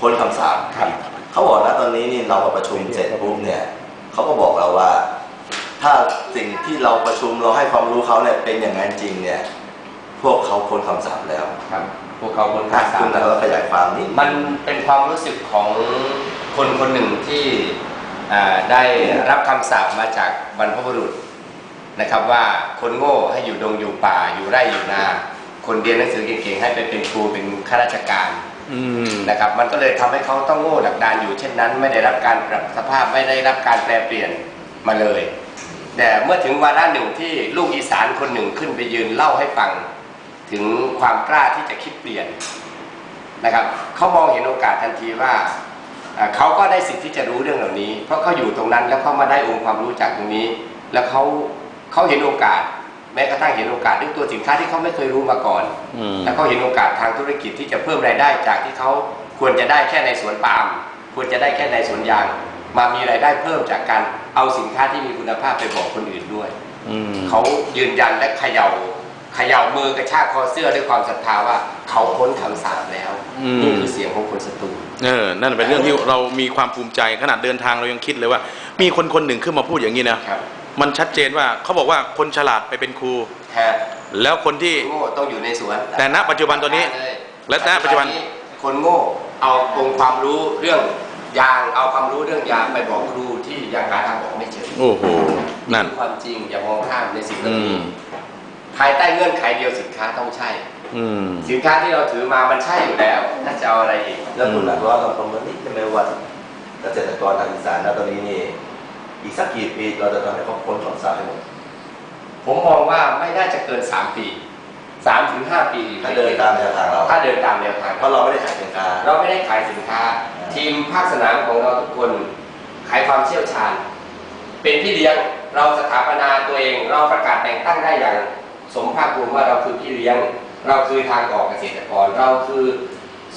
พ้นคำสาปครับ เขาบอกนะตอนนี้นี่เรามาประชุมเสร็จปุ๊บเนี่ยเขาก็บอกเราว่า ถ้าสิ่งที่เราประชุมเราให้ความรู้เขาเนี่ยเป็นอย่างนั้นจริงเนี่ย พวกเขาพ้นคำสาปแล้วครับพวกเขาคนถ้าข้างคุณนะเราขยายความนิดมันเป็นความรู้สึกของคนคนหนึ่งที่อ่าได้รับคำสาปมาจากบรรพบุรุษนะครับว่าคนโง่ให้อยู่ดงอยู่ป่าอยู่ไร่อยู่นา คนเรียนหนังสือเก่งๆให้ไปเป็นครูเป็นข้าราชการอืม นะครับมันก็เลยทำให้เขาต้องโง่ดักดานอยู่เช่นนั้น ไม่ได้รับการปรับสภาพไม่ได้รับการแปลเปลี่ยนมาเลย แต่เมื่อถึงวาระหนึ่งที่ลูกอีสานคนหนึ่งขึ้นไปยืนเล่าให้ฟัง ถึงความกล้าที่จะคิดเปลี่ยนนะครับเขามองเห็นโอกาสทันทีว่าเอ่อเขาก็ได้สิทธิ์ที่จะรู้เรื่องเหล่านี้ เพราะเขาอยู่ตรงนั้นแล้วเขามาได้องค์ความรู้จากตรงนี้ แล้วเขาเขาเห็นโอกาส แม้กระทั่งเห็นโอกาสเรื่องตัวสินค้าที่เขาไม่เคยรู้มาก่อนอืมแล้วเขาเห็นโอกาสทางธุรกิจที่จะเพิ่มรายได้จากที่เขาควรจะได้แค่ในสวนปาล์มควรจะได้แค่ในสวนยาง มามีรายได้เพิ่มจากการเอาสินค้าที่มีคุณภาพไปบอกคนอื่นด้วยอืมเขายืนยันและเขย่าเขย่ามือกระชากคอเสื้อด้วยความศรัทธาว่าเขาพ้นคำสาปแล้วอืมนี่คือเสียงของคนสตูลเออนั่นเป็นเรื่องที่เรามีความภูมิใจขนาดเดินทางเรายังคิดเลยว่า มีคนคนหนึ่งขึ้นมาพูดอย่างนี้นะครับ มันชัดเจนว่าเขาบอกว่าคนฉลาดไปเป็นครูแท้แล้วคนที่โง่ต้องอยู่ในสวนแต่ณปัจจุบันตอนนี้และณปัจจุบัน คนโง่เอาองค์ความรู้เรื่องยางเอาความรู้เรื่องยางไปบอกครูที่ยังหาทางออกไม่เจอโอ้โหนั่นคือความจริงอย่ามองข้ามในสิ่งเหอืล่านี้มภายใต้เงื่อนไขเดียวสินค้าต้องใช่ อืม สินค้าที่เราถือมามันใช่อยู่แล้วน่าจะเอาอะไรอีกแล้วคุณหลักว่าเราประเมินนิดจะไหมว่าเกษตรกรทางอีสานนะตอนนี้นี่ อีกสักกี่ปีเราจะทำให้เขาพ้นคำสาปให้หมดผมมองว่าไม่น่าจะเกิน 3 ปี3ถึง5ปีถ้าเดินตามแนวทางเราถ้าเดินตามแนวทางเพราะเราไม่ได้ขายสินค้า เราไม่ได้ขายสินค้า ทีมภาคสนามของเราทุกคนขายความเชี่ยวชาญ เป็นพี่เลี้ยงเราสถาปนาตัวเอง เราประกาศแต่งตั้งได้อย่าง สมภาคภูมิว่าเราคือพี่เลี้ยง เราคือทางออกเกษตรกร เราคือ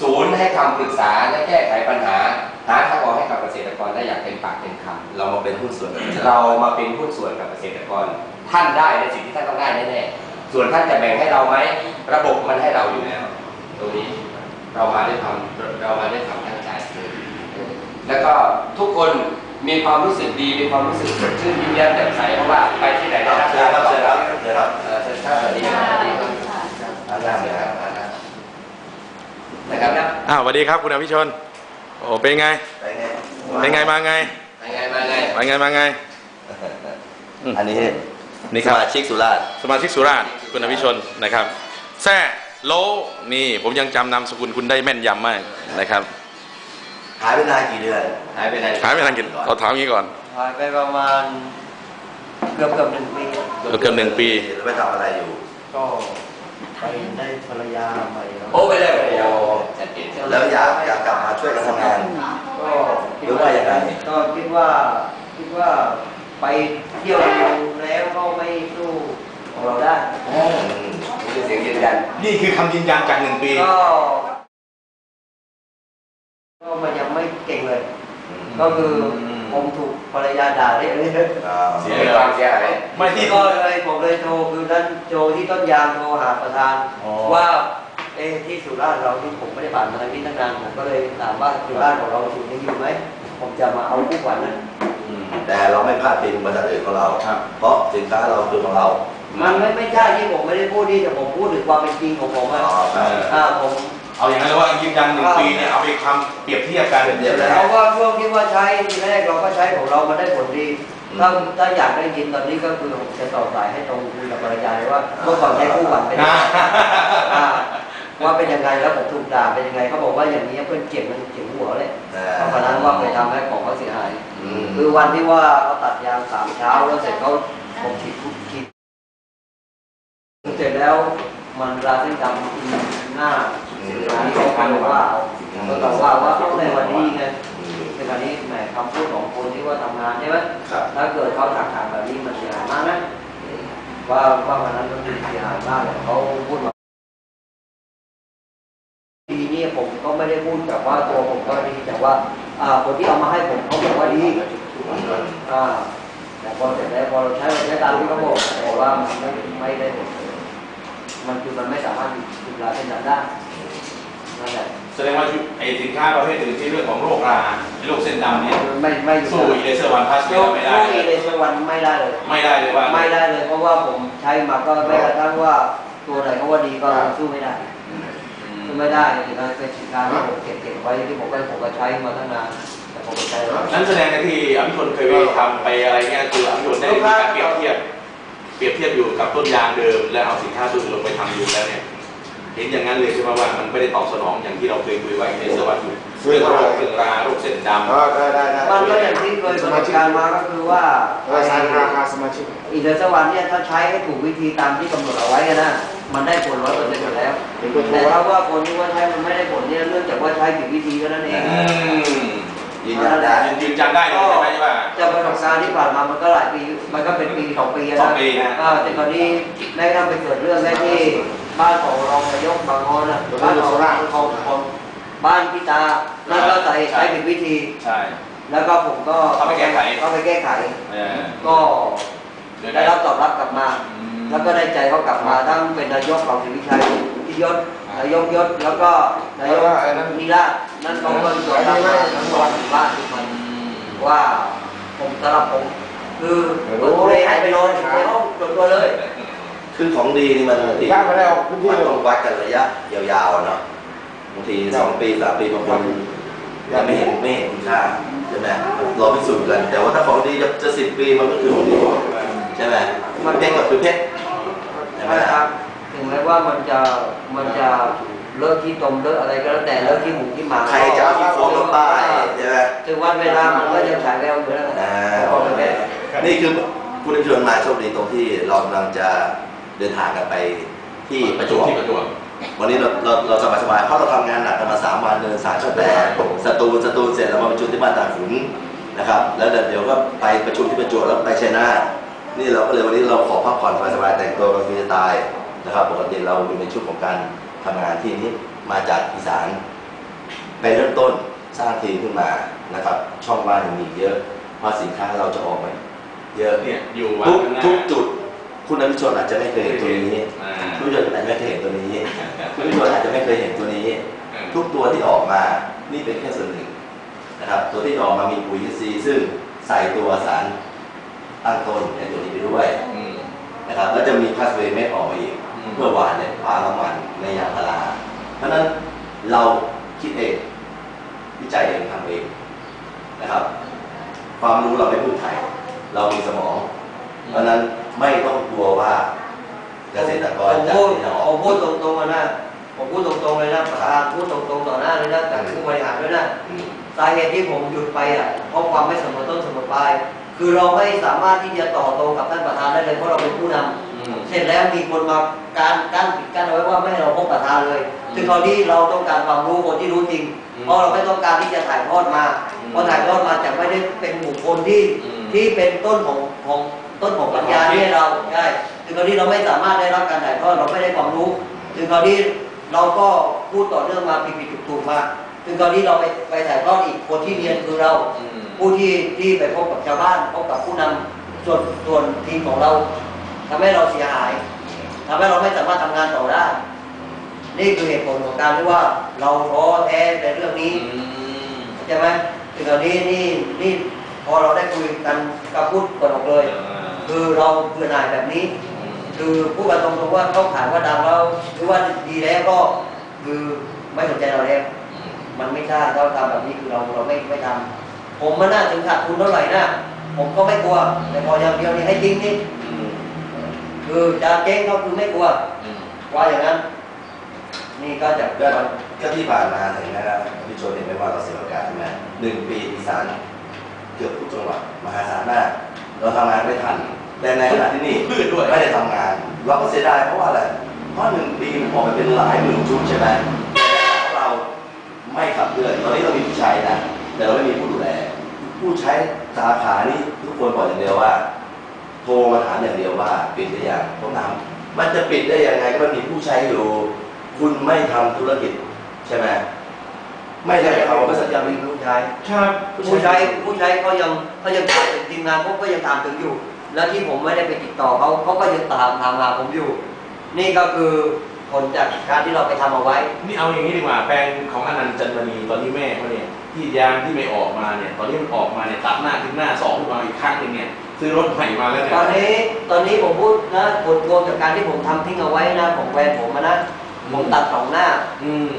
ศูนย์ให้คำปรึกษาและแก้ไขปัญหา หาทางออกให้กับเกษตรกรได้อย่างเต็มปากเต็มคำเรามาเป็นหุ้นส่วนกันเรามาเป็นหุ้นส่วนกับเกษตรกร ท่านได้ในสิ่งที่ท่านต้องได้แน่ๆส่วนท่านจะแบ่งให้เราไหมระบบมันให้เราอยู่แล้ว ตรงนี้เรามาด้วยความเรามาด้วยความตั้งใจแล้วก็ทุกคนมีความรู้สึกดีมีความรู้สึกสดชื่นยิ้มแย้มแจ่มใสเพราะว่าไปที่ไหนครัได้บเชิญครับเชิญครับเชิญครับเอ่อเชิญครับสวัสดีครับสวัสดีครับอาจารย์นะครับอาจารย์นะครับอ้าวสวัสดีครับคุณอภิชน โอ้เป็นไง ไปไงเป็นไงมาไง ไปไงมาไงมาไงมาไงอืมอันนี้นี่ครับสมาชิกสุราษฎร์สมาชิกสุราษฎร์คุณอภิชนนะครับแซ่โลนี่ผมยังจำนามสกุลคุณได้แม่นยำมากนะครับหายไปนานกี่เดือน หายไปไหนถามไปทางกินเราถามอย่างนี้ก่อนหายไปประมาณเกือบเกือบหนึ่งปี เกือบหนึ่งปี แล้วไปทำอะไรอยู่ ก็ ไปได้ภรรยาใหม่แล้วโอ้ไปเลยไปเลยโอ้ชัดเจนชัดเจนแล้วอยากอยากกลับมาช่วยกันทำงาน ก็หรือว่ายังไงก็คิดว่าคิดว่าไปเที่ยวแล้วก็ไม่สู้ของเราได้อืมนี่คือเสียงยืนยันนี่คือคำยืนยันจากหนึ่งปี ก็ก็มันยังไม่เก่งเลย ก็คือผมถูก ภรรยาด่าเรื่อยๆอ่าเสียความเสียหายไม่ที่ก็เลยผมเลยโทรคือนั้นโจที่ต้นยางโทรหาประธานอ๋อว่าเอะที่สุราษฎร์เราที่ผมไม่ได้ผ่านมาทางนี้ตั้งนานผมก็เลยถามว่าสุราษฎร์ของเราสูตรยังอยู่ไหมผมจะมาเอาผู้กว่านั้นอืมแต่เราไม่พลาดพิงบริษัทอื่นของเราครับเพราะสินค้าเราคือของเรา มันไม่ไม่ใช่ที่ผมไม่ได้พูดที่แต่ผมพูดถึงความเป็นจริงของผมอ๋อะอครับอ่าผม เอาอย่างนั้นเลยว่ายืนยันหนึ่งปีเนี่ยเอาไปคำเปรียบเทียบกันเปรียบเทียบเพราะว่าช่วงที่ว่าใช้ทีแรกเราก็ใช้ของเรามาได้ผลดีถ้าถ้าอยากได้ยินตอนนี้ก็คือผมจะต่อสายให้ตรงคุยกับภรรยาเลยว่าเมื่อก่อนใช้คู่กันเป็นยังไงอ่าว่าเป็นยังไงแล้วผมถูกด่าเป็นยังไงเขาบอกว่าอย่างนี้เพื่อนเจ็บมันเจ็บหัวเลยอ่เพราะฉะนั้นว่าไปทำให้ของเขาเสียหายอืมคือวันที่ว่าเขาตัดยางสามเช้าแล้วเสร็จเขาผมฉีดทุกฉีดเสร็จแล้วมันราเส้นดำ หน้าอันนี้เขาบอกว่าเขาบอกว่าว่าเอาในวันนี้ไงอืมเป็นวันนี้แหมคำพูดของคนที่ว่าทำงานใช่ไหมถ้าเกิดเขาถักถางแบบนี้มันเสียหายมากนะว่าว่าวันนั้นมันเสียหายมากเลยเขาพูดมาดีนี่ผมก็ไม่ได้พูดแต่ว่าตัวผมก็ดีแต่ว่า อ่าคนที่เอามาให้ผมเขาบอกว่าดีอ่าแต่พอเสร็จแล้วพอเราใช้ใช้ตามที่เขาบอกแต่ว่ามันไม่ไม่ได้ผล มันคือมันไม่สามารถหยุดลาเส้นนั้นได้นั่นแหละแสดงว่าไอ้สินค้าประเภทอื่นที่เรื่องของโรคราโรคเส้นดำเนี่ยไม่ไม่อยู่สู้อีเลเซอร์วันพัสโรคไม่โรได้คอีเลสวันไม่ได้เลย ไม่ได้เลยว่าไม่ได้เลยเพราะว่าผมใช้มาก็แม้กระทั่งว่าตัวไหนเขาว่าดีก็สู้ไม่ได้สู้ไม่ได้เลยนะเป็นสินค้าที่ผมเก็บเก็บไว้ที่ผมก็ผมก็ใช้มาตั้งนานแต่ผมก็ใช้แล้วนั้นแสดงในที่อภิชนเคยไปทำไปอะไรเงี้ยคืออภิชนได้มีการเปรียบเทียบเป รียบเทียบอยู่กับต้นยางเดิม แล้วเอาสินค้าตัวอื่นลงไปทำอยู่แล้วเนี่ยเห็นอย่างนั้นเลยใช่ไหมว่ามันไม่ได้ตอบสนองอย่างที่เราเคยคุยไว้ในสวัสดิ์อยู่เรื่องโรคเรื่องราโรคเส้นดำก็ได้ได้ได้มันก็อย่างที่เคยประสบการณ์มาก็คือว่าเออสายราคาสมาชิกอีเลสวันเนี่ยถ้าใช้ให้ถูกวิธีตามที่กำหนดเอาไว้อะนะมันได้ผลร้อยเปอร์เซ็นต์อยู่แล้วเป็นตัวโทรแต่ถ้าว่าคนที่ว่าใช้มันไม่ได้ผลเนี่ยเนื่องจากว่าใช้ผิดวิธีเท่านั้นเอง ยืนยันได้ยืนยันได้เลยใช่ไหมว่าจากประสบการณ์ที่ผ่านมามันก็หลายปี มันก็เป็นปีสองปีอะสอนะงปีนะอ่าแต่ตอนนี้แม้กระทั่งไปเกิดเรื่องแม่ที่บ้านของรองนายกบางงอนนะบ้านของของของบ้านพี่ตานั่นก็ใส่ใช้ผิดวิธีใช่แล้วก็ผมก็เข้าไปแก้ไขเข้าไปแก้ไขเออก็เดี๋ยวได้รับตอบรับกลับมาอืมแล้วก็ได้ใจเขากลับมาทั้งเป็นนายกของศรีวิชัยที่ยศ นายกยศแล้วก็นายกนิราชนั่นเขาก็ยอมรับมาทั้งวันบ้านทุกคนว่าผมสำหรับผม คือตัวตัวเลยให้ไปนอนในห้องตัวตัวเลยคือของดีนี่มันบางทีย่างไม่ได้ออกพื้นที่มันเลยต้องวัดกันระยะยาวๆอะเนาะบางทีสองปีสามปีบางคนยังไม่เห็นไม่เห็นคุณค่าใช่ไหมรอพิสูจน์กัน แต่ว่าถ้าของดีจะจะสิบปีมันก็คือของดีใช่ไหมมันเพชรก็คือเพชรใช่ไหม นะครับถึงแม้ ว่ามันจะมันจะเลิกที่ตมเลิกอะไรก็แล้วแต่เลิกที่หมูที่หมาใครจะเอาที่โค้งมาป้ายใช่ไหมถึงวันเวลามันก็ยังฉายแววอยู่แล้วนะอ่าพอไปแค่นี่คือคุณผู้ชมมาโชคดีตรงที่เรากำลังจะเดินทางกันไปที่ประจวบที่ประจวบวันนี้เราเราเราสบายสบายๆเพราะเราทำงานหนักกันมาสามวันเดินสายตั้งแต่สตูลสตูลเสร็จแล้วมาประชุมที่บ้านตาขุนนะครับ แล้วเดี๋ยวก็ไปประชุมที่ประจวบแล้วไปชัยนาทนี่เราก็เลยวันนี้เราขอพักผ่อนสบายๆแต่งตัวกันฟรีสไตล์ นะครับปกติเราอยู่ในช่วงของการทำงานที่นี้มาจากอีสานไปเริ่มต้นสร้างทีมขึ้นมานะครับ ช่องว่างยังมีเยอะเพราะสินค้าเราจะออกมาเยอะเนี่ยอยู่วัทุกข้างหน้าทุกจุด คุณอนุชนอาจจะไม่เคยเห็นตัวนี้อ่าคุณอนุชนอาจจะไม่เคยเห็นตัวนี้คุณอนุชนอาจจะไม่เคยเห็นตัวนี้ ทุกตัวที่ออกมานี่เป็นแค่ส่วนหนึ่งนะครับ ตัวที่ออกมามีปุ๋ยอินทรีย์ซึ่งใส่ตัวสารตั้งต้นในตัวนี้ไปด้วยอืมนะครับแล้วจะมีพาสเวย์เม็ดออกมาอีกอืม เพื่อหวานในปลาละมันในยางพาราเพราะฉะนั้นเราคิดเองวิจัยเองทำเองนะครับ ความรู้เราไม่พูดไทยเรามีสมอง เพราะฉะนั้นไม่ต้องกลัวว่าเกษตรกรผมจะพูดที่จะอผอกมพูดตรงๆอะนะผมพูดตรงๆเลยนะประธานพูดตรงๆต่อหน้าเลยนะแต่ผู้บริหารด้วยนะอืมสาเหตุที่ผมหยุดไปอะเพราะความไม่เสมอต้นเสมอปลายคือเราไม่สามารถที่จะต่อตรงกับท่านประธานได้เลยเพราะเราเป็นผู้นำอืม เสร็จแล้วมีคนมาการกั้นปิดกั้นเอาไว้ว่าไม่ให้เราพบประธานเลยซึ่งตอนนี้เราต้องการความรู้คนที่รู้จริงอืมเพราะเราไม่ต้องการที่จะถ่ายทอดมาอืมเพราะถ่ายทอดมาจะไม่ได้เป็นบุคคลที่อืมที่เป็นต้นของของต้นของปัญญาที่ให้เราใช่ถึงตอนนี้เราไม่สามารถได้รับการถ่ายทอดเราไม่ได้ความรู้ ถึงตอนนี้เราก็พูดต่อเนื่องมาผิดผิดถูกถูกๆมาถึงตอนนี้เราไปไปถ่ายทอดอีกคนที่เรียนคือเราอืมผู้ที่ที่ไปพบกับชาวบ้านพบกับผู้นำส่วนส่วนทีมของเรา ทำให้เราเสียหายทำให้เราไม่สามารถทำงานต่อได้ นี่คือเหตุผลของการที่ว่าเราท้อแท้ในเรื่องนี้ใช่ไหมถึงตอนนี้นี่นี่พอเราได้คุยกันกับพูดก่อนออกเลย คือเราเบื่อหน่ายแบบนี้คือพูดกันตรงๆว่าเขาขายว่าดังแล้วหรือว่าดีแล้วก็คือไม่สนใจเราแล้วมันไม่ใช่เราทำแบบนี้คือเราเราไม่ไม่ทำผมมันน่าถึงขาดทุนเท่าไหร่นะผมก็ไม่กลัวแต่พออย่างเดียวนี่ให้จริงนี่ คือจะเจ๊งก็คือไม่กลัวอืมว่าอย่างนั้น นี่ก็จะก็ก็ที่ผ่านมาถึงแม้ว่าพี่โจเห็นไหมว่าเราเสียโอกาสใช่ไหมหนึ่งปีอีสานเกือบทุกจังหวัดมหาศาลมาก เราทำงานไม่ทันแต่ในขณะที่นี่พืชด้วยไม่ได้ทำงาน เราก็เสียดายเพราะว่าอะไรเพราะหนึ่งปีมันออกไปเป็นหลายหมื่นชุดใช่ไหมแต่เราไม่ขับเคลื่อนตอนนี้เรามีผู้ใช้นะแต่เราไม่มีผู้ดูแล ผู้ใช้สาขานี้ทุกคนบอกอย่างเดียวว่า โทรมาถามอย่างเดียวว่า ปิดได้ยังผมถามมันจะปิดได้ยังไงก็มันมีผู้ใช้อยู่ คุณไม่ทำธุรกิจใช่ไหมไม่ได้เขาก็ก็สัสัญญญาญามีณผู้ชายครับผู้ใช้ผู้ใช้เขายังเขายังถามถึงทีมงานเขาก็ยังถามถึงอยู่ แล้วที่ผมไม่ได้ไปติดต่อเขาเขาก็ยังตามถามหาผมอยู่ นี่ก็คือผผลจากการที่เราไปทำเอาไว้ นี่เอาอย่างนี้ดีกว่าแปลงของอนันต์จันทนีตอนนี้แม่เขาเนี่ยที่ยางที่ไม่ออกมาเนี่ย ตอนนี้มันออกมาเนี่ยตัดหน้าทิ้งหน้าสองขึ้นมาอีกครั้งหนึงเนี่ย ซื้อรถใหม่มาแล้วเนี่ยตอนนี้ตอนนี้ผมพูดนะผลรวมจากการที่ผมทำทิ้งเอาไว้นะของแฟนผมอะนะผมตัดสองหน้า อืม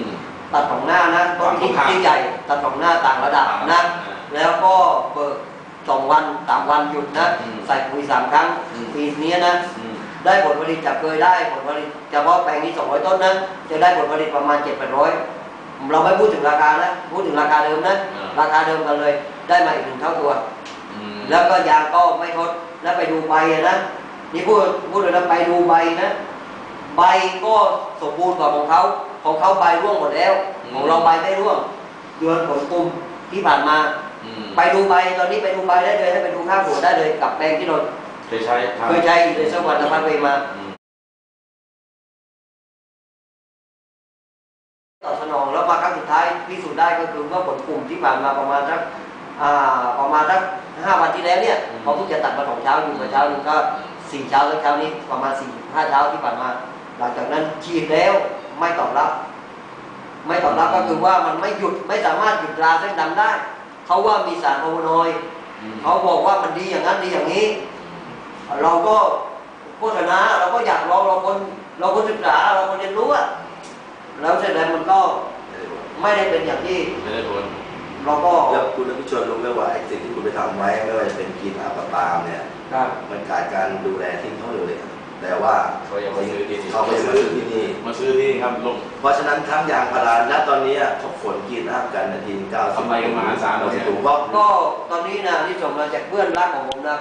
ตัดสองหน้านะต้นที่ครับที่ใหญ่ตัดสองหน้าต่างระดับนะ แล้วก็เบิกสองวันสามวันหยุดนะอืมใส่ปุ๋ยสามครั้งอืมปีนี้นะอืมได้ผลผลิตจากเคยได้ผลผลิตเฉพาะแปลงนี้200ต้นนะจะได้ผลผลิตประมาณ7 8 0 0เราไม่พูดถึงราคานะ พูดถึงราคาเดิมนะ ราคาเดิมกันเลย ได้มาอีกหนึ่งเท่าตัวอืม แล้วก็ยางก็ไม่ทดแล้วไปดูใบอะนะนี่พูดพูดเลยนะไปดูใบนะ ใบก็สมบูรณ์กว่าของเขาของเขาใบร่วงหมดแล้ว ของเราใบไม่ร่วงเดือนผลกลุ่มที่ผ่านมาอืมไปดูใบตอนนี้ไปดูใบได้เลยให้ไปดูข้างหัวได้เลยกับแปลงที่เราเคยใช้ทำเคยใช้ในสวัสดิ์พัฒน์เวมาอืมตอบสนองแล้วมาครั้งสุดท้ายพิสูจน์ได้ก็คือเมื่อผลกลุ่มที่ผ่านมาประมาณสักอ่าประมาณสัก ห้าวันที่แล้วเนี่ยเขาเพิ่งจะตัดมาสองเช้าอยู่กับเช้าหนึงก็สี่เช้าแล้วเช้านี้ประมาณสี่ห้าเช้าที่ผ่านมา หลังจากนั้นฉีดแล้วไม่ตอบรับ ไม่ตอบรับก็คือว่ามันไม่หยุดไม่สามารถหยุดราเส้นดำได้เขาว่ามีสารโอโนอยด์อืมเขาบอกว่ามันดีอย่างนั้นดีอย่างนี้ เราก็โฆษณาเราก็อยากลองเราคนเราคนศึกษาเราคนเรียนรู้อะแล้วเสร็จแล้วมันก็ไม่ได้เป็นอย่างที่ไม่ได้ผล เราก็แล้วคุณพิชนรู้ไหมว่าไอ้สิ่งที่คุณไปทำไว้ไม่ว่าจะเป็นกินอาบปามเนี่ยครับมันขาดการดูแลทิ้งเขาเลยแต่ว่าเขายังมาซื้อที่นี่เขาไม่มาซื้อที่นี่มาซื้อที่นี่ครับลงเพราะฉะนั้นทั้งยางพาราณตอนนี้เขาขนกินอัพกันนาทีเก้าสิบทำไมกันมหาศาลเราเนี่ยถูกเพราะก็ตอนนี้นะที่ส่งมาจากเพื่อนรักของผมนะ